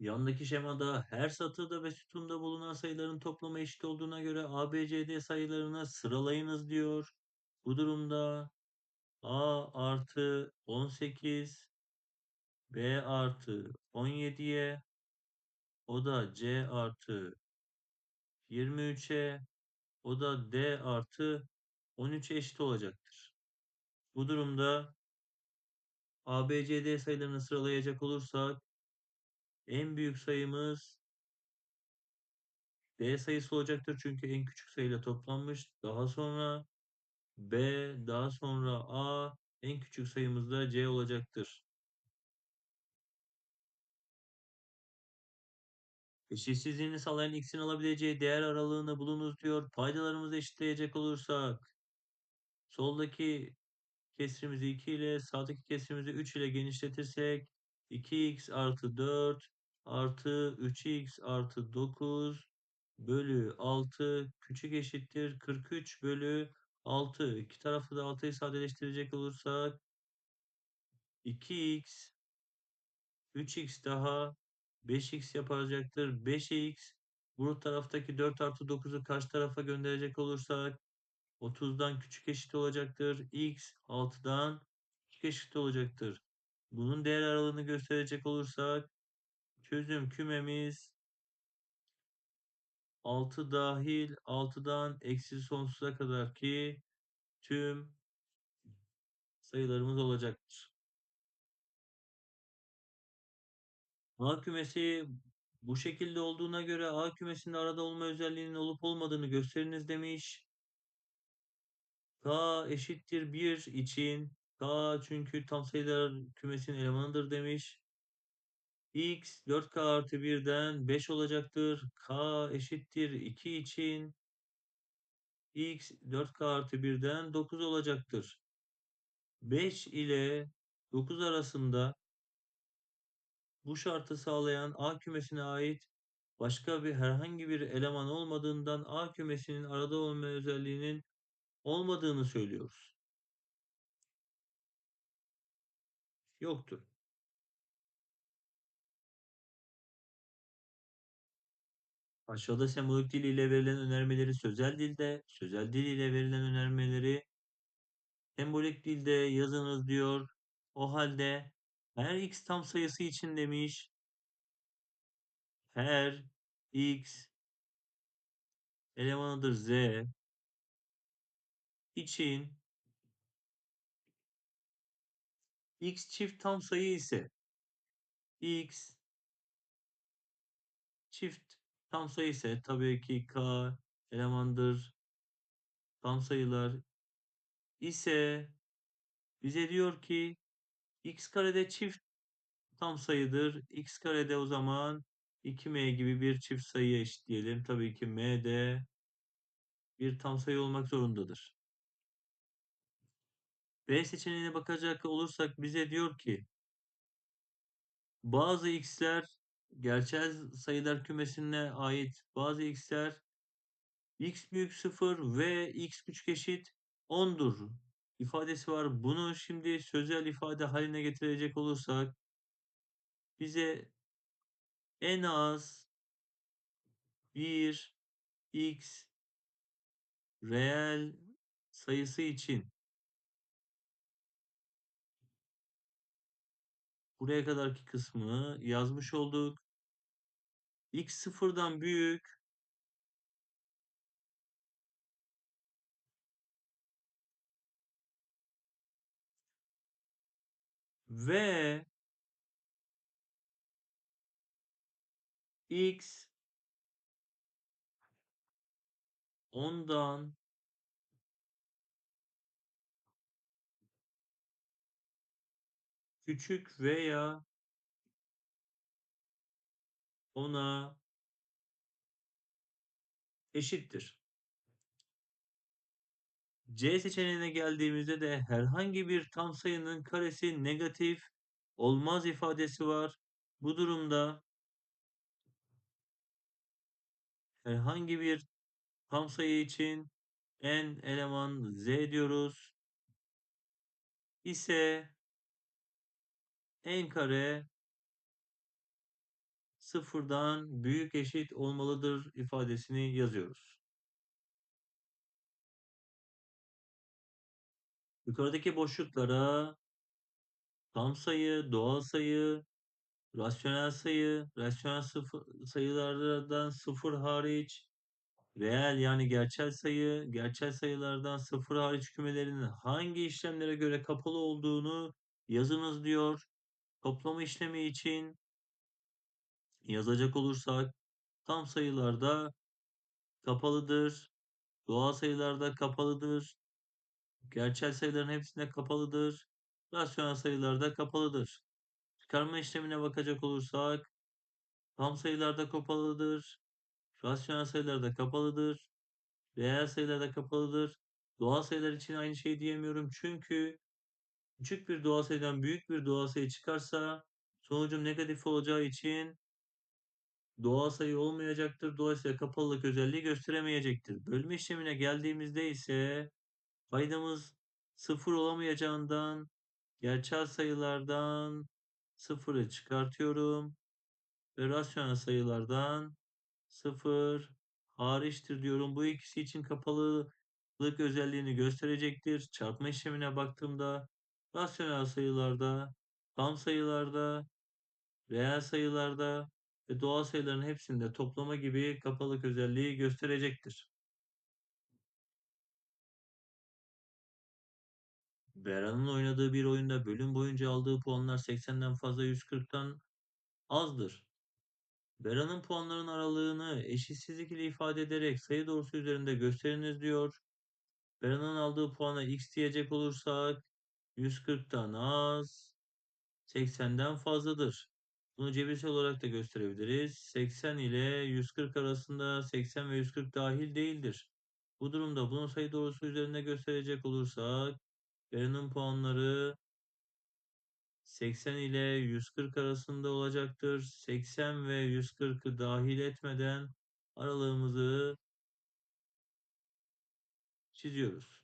Yandaki şemada her satırda ve sütunda bulunan sayıların toplamı eşit olduğuna göre ABCD sayılarını sıralayınız diyor. Bu durumda A artı 18 B artı 17'ye o da C artı 23'e o da D artı 13'e eşit olacaktır. Bu durumda ABCD sayılarını sıralayacak olursak en büyük sayımız D sayısı olacaktır çünkü en küçük sayıyla toplanmış. Daha sonra B, daha sonra A, en küçük sayımız da C olacaktır. Eşitsizliğini sağlayan x'in alabileceği değer aralığını bulunuz diyor. Paydalarımızı eşitleyecek olursak soldaki kesrimizi 2 ile sağdaki kesrimizi 3 ile genişletirsek 2x artı 4 artı 3x artı 9 bölü 6 küçük eşittir 43 bölü 6. İki tarafı da 6'yı sadeleştirecek olursak 2x 3x daha 5x yapacaktır. 5x bu taraftaki 4 artı 9'u karşı tarafa gönderecek olursak 30'dan küçük eşit olacaktır. x 6'dan küçük eşit olacaktır. Bunun değer aralığını gösterecek olursak çözüm kümemiz 6 dahil 6'dan eksi sonsuza kadar ki tüm sayılarımız olacaktır. A kümesi bu şekilde olduğuna göre A kümesinde arada olma özelliğinin olup olmadığını gösteriniz demiş. K eşittir 1 için K çünkü tam sayılar kümesinin elemanıdır demiş. X 4K artı 1'den 5 olacaktır. K eşittir 2 için X 4K artı 1'den 9 olacaktır. 5 ile 9 arasında bu şartı sağlayan A kümesine ait başka bir herhangi bir eleman olmadığından A kümesinin arada olma özelliğinin olmadığını söylüyoruz. Yoktur. Aşağıda sembolik dil ile verilen önermeleri sözel dilde, sözel dil ile verilen önermeleri sembolik dilde yazınız diyor. O halde her x tam sayısı için demiş. Her x elemanıdır z için x çift tam sayı ise x çift tam sayı ise tabii ki k elemandır tam sayılar ise bize diyor ki x karede çift tam sayıdır. x karede o zaman 2m gibi bir çift sayıya eşitleyelim. Tabii ki m de bir tam sayı olmak zorundadır. B seçeneğine bakacak olursak bize diyor ki bazı x'ler gerçel sayılar kümesine ait bazı x'ler x büyük 0 ve x küçük eşit 10'dur ifadesi var. Bunu şimdi sözel ifade haline getirecek olursak bize en az bir x reel sayısı için buraya kadarki kısmı yazmış olduk. x sıfırdan büyük ve x ondan küçük veya ona eşittir. C seçeneğine geldiğimizde de herhangi bir tam sayının karesi negatif olmaz ifadesi var. Bu durumda herhangi bir tam sayı için n eleman z diyoruz. ise n kare sıfırdan büyük eşit olmalıdır ifadesini yazıyoruz. Yukarıdaki boşluklara tam sayı, doğal sayı, rasyonel sayı, rasyonel sıfır, sayılardan sıfır hariç, reel yani gerçel sayı, gerçel sayılardan sıfır hariç kümelerinin hangi işlemlere göre kapalı olduğunu yazınız diyor. Toplama işlemi için yazacak olursak tam sayılarda kapalıdır, doğal sayılarda kapalıdır, gerçel sayıların hepsinde kapalıdır, rasyonel sayılarda kapalıdır. Çıkarma işlemine bakacak olursak tam sayılarda kapalıdır, rasyonel sayılarda kapalıdır, reel sayılarda kapalıdır. Doğal sayılar için aynı şey diyemiyorum çünkü küçük bir doğal sayıdan büyük bir doğal sayı çıkarsa sonucum negatif olacağı için doğal sayı olmayacaktır. Dolayısıyla kapalılık özelliği gösteremeyecektir. Bölme işlemine geldiğimizde ise paydamız sıfır olamayacağından gerçel sayılardan sıfırı çıkartıyorum ve rasyonel sayılardan sıfır hariçtir diyorum. Bu ikisi için kapalılık özelliğini gösterecektir. Çarpma işlemine baktığımda rasyonel sayılarda, tam sayılarda, reel sayılarda ve doğal sayıların hepsinde toplama gibi kapalık özelliği gösterecektir. Beran'ın oynadığı bir oyunda bölüm boyunca aldığı puanlar 80'den fazla 140'tan azdır. Beran'ın puanların aralığını eşitsizlik ile ifade ederek sayı doğrusu üzerinde gösteriniz diyor. Beran'ın aldığı puana x diyecek olursak 140'tan az 80'den fazladır. Bunu cebirsel olarak da gösterebiliriz. 80 ile 140 arasında 80 ve 140 dahil değildir. Bu durumda bunu sayı doğrusu üzerinde gösterecek olursak Beran'ın puanları 80 ile 140 arasında olacaktır. 80 ve 140'ı dahil etmeden aralığımızı çiziyoruz.